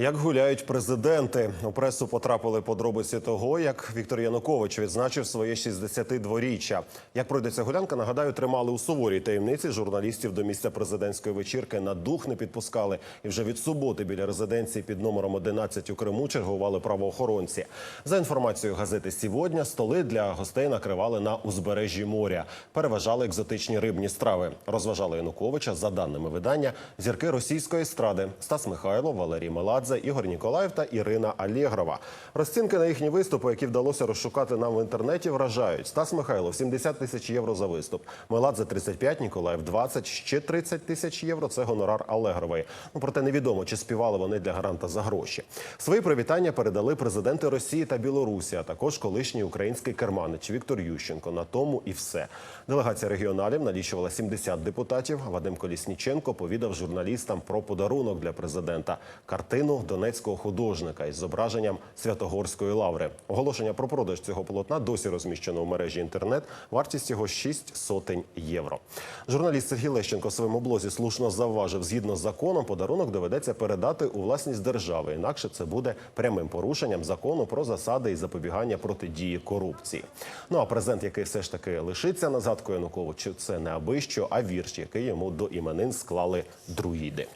Як гуляють президенти у пресу потрапили подробиці того, як Віктор Янукович відзначив своє 62-річчя. Як пройде ця гулянка, нагадаю, тримали у суворій таємниці журналістів до місця президентської вечірки. На дух не підпускали. І вже від суботи біля резиденції під номером 11 у Криму чергували правоохоронці. За інформацією газети «Сьогодні», столи для гостей накривали на узбережжі моря. Переважали екзотичні рибні страви. Розважали Януковича за даними видання зірки російської естради Стас Михайлов, Валерій Меладзе, Ігор Ніколаєв та Ірина Алєгрова. Розцінки на їхні виступи, які вдалося розшукати нам в інтернеті, вражають. Стас Михайлов 70 тисяч євро за виступ. Меладзе 35, Ніколаєв 20, ще 30 тисяч євро. Це гонорар Алегрової. Ну проте невідомо, чи співали вони для гаранта за гроші. Свої привітання передали президенти Росії та Білорусі, а також колишній український керманич Віктор Ющенко. На тому і все. Делегація регіоналів налічувала 70 депутатів. Вадим Колісніченко повідав журналістам про подарунок для президента картину донецького художника із зображенням Святогорської лаври. Оголошення про продаж цього полотна досі розміщено у мережі інтернет. Вартість його 6 сотень євро. Журналіст Сергій Лещенко в своєму блозі слушно завважив, згідно з законом, подарунок доведеться передати у власність держави. Інакше це буде прямим порушенням закону про засади і запобігання протидії корупції. Ну а презент, який все ж таки лишиться на згадку Януковичу, це не аби що, а вірш, який йому до іменин склали друїди.